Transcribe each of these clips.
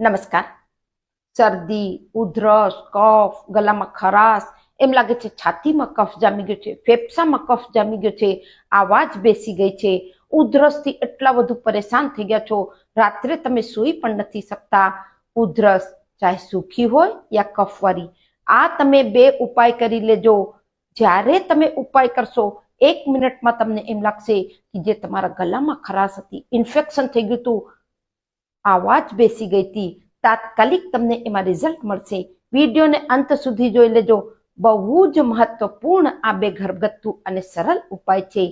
નમસ્કાર. શરદી, ઉધરસ, કફ, ગલામાં ખરાશ, એમ લાગે છે છાતીમાં કફ જામી ગયો છે, ફેફસામાં કફ જામી ગયો છે, આવાજ બેસી ગઈ છે. ઉધરસથી એટલા વધુ પરેશાન થઈ ગયા છો. રાત્રે તમે સૂઈ પણ નથી શકતા. ઉધરસ ચાહે સુખી હોય યા કફવાળી. આ તમે બે ઉપાય કરી લેજો. જ્યારે તમે ઉપાય કરશો, એક મિનિટમાં તમને એમ લાગશે કે જે તમારા ગલામાં ખરાશ હતી, ઇન્ફેક્શન થઈ ગયું હતું આવાજ બેસી ગઈ હતી. તાત્કાલિક તમને એમાં રિઝલ્ટ મળશે. વિડીયોને અંત સુધી જોઈ લેજો. બહુ જ મહત્વપૂર્ણ આ બે ઘરગથ્થુ અને સરળ ઉપાય છે.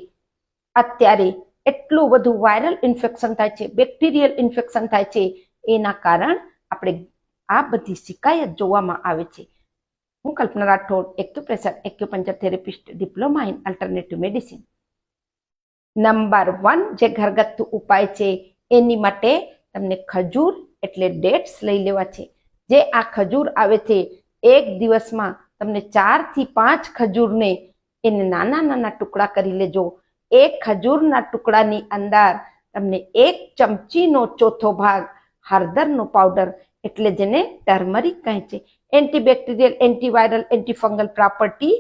અત્યારે એટલું બધું વાયરલ ઇન્ફેક્શન થાય છે બેક્ટેરિયલ ઇન્ફેક્શન થાય છે. એના કારણ આપણે આ બધી શિકાયત જોવામાં આવે છે. હું Kalpana Rathod, acupressure acupuncture therapist diploma in alternative medicine number one જે ઘરગથ્થુ ઉપાય છે, એની માટે તમને ખજૂર એટલે ડેટ્સ લઈ લેવા છે. જે આ ખજૂર આવે છે, એક દિવસમાં તમને ચારથી પાંચ ખજૂરને એને નાના નાના ટુકડા કરી લેજો. એક ખજૂરના ટુકડાની અંદર તમને એક ચમચીનો ચોથો ભાગ હળદરનો પાવડર એટલે જેને ટર્મરિક કહે છે. એન્ટીબેક્ટેરિયલ એન્ટીવાયરલ એન્ટીફંગલ પ્રોપર્ટી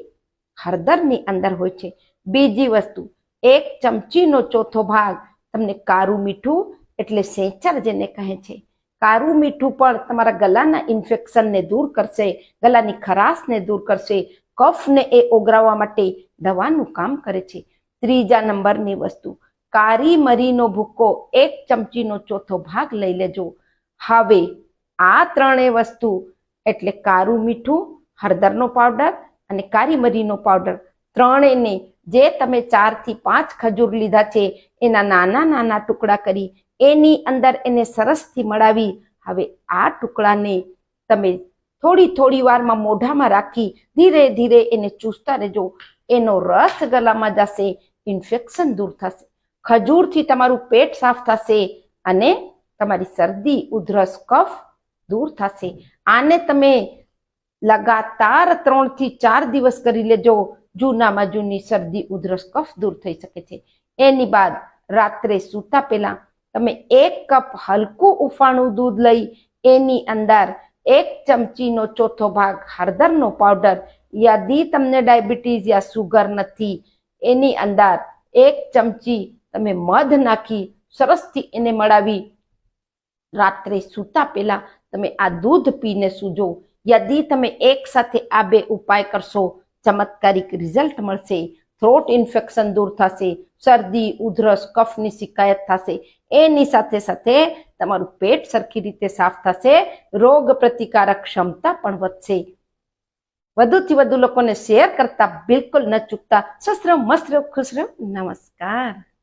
હળદરની અંદર હોય છે. બીજી વસ્તુ, એક ચમચીનો ચોથો ભાગ તમને કારું મીઠું એટલે સેચર જેને કહે છે. કારું મીઠું પણ તમારા ગલાના ઇન્ફેક્શનને દૂર કરશે, ગલાની ખરાશને દૂર કરશે, કફને એ ઓગરાવવા માટે દવાનું કામ કરે છે. ત્રીજા નંબરની વસ્તુ, કારી મરીનો ભૂકો એક ચમચીનો ચોથો ભાગ લઈ લેજો. હવે આ ત્રણેય વસ્તુ, એટલે કારું મીઠું, હળદરનો પાવડર અને કારી મરીનો પાવડર, ત્રણેયને જે તમે ચારથી પાંચ ખજૂર લીધા છે, એના નાના નાના ટુકડા કરી એની અંદર એને સરસથી મળાવી હવે આ ટુકડાને તમે થોડી થોડી વારમાં મોઢામાં રાખી ધીરે ધીરે એને ચૂસતા રહેજો. એનો રસ ગલામાં જશે, ઇન્ફેક્શન દૂર થશે. ખજૂરથી તમારું પેટ સાફ થશે અને તમારી શરદી, ઉધરસ, કફ દૂર થશે. આને તમે લગાતાર ત્રણથી ચાર દિવસ કરી લેજો. જૂનામાં જૂની શરદી, ઉધરસ, કફ દૂર થઈ શકે છે. એની બાદ રાત્રે સૂતા પહેલા તમે એક કપ હલકું ઉફાણું દૂધ લઈ એની અંદર એક ચમચીનો ચોથો ભાગ હળદરનો પાવડર યાદી તમને ડાયાબિટીસ યા સુગર નથી. એની અંદર એક ચમચી તમે મધ નાખી સરસથી એને મળાવી રાત્રે સૂતા પહેલા તમે આ દૂધ પીને સૂજો. યાદી તમે એક સાથે આ બે ઉપાય કરશો. ચમત્કારિક રિઝલ્ટ મળશે. થ્રોટ ઇન્ફેક્શન દૂર થશે, શરદી, ઉધરસ, કફની શિકાયત થશે. એની સાથે સાથે તમારું પેટ સરખી રીતે સાફ થશે, રોગ પ્રતિકારક ક્ષમતા પણ વધશે. વધુથી વધુ લોકોને શેર કરતા બિલકુલ ન ચૂકતા. સસરમ મસ્ર ખુશ રહો નમસ્કાર.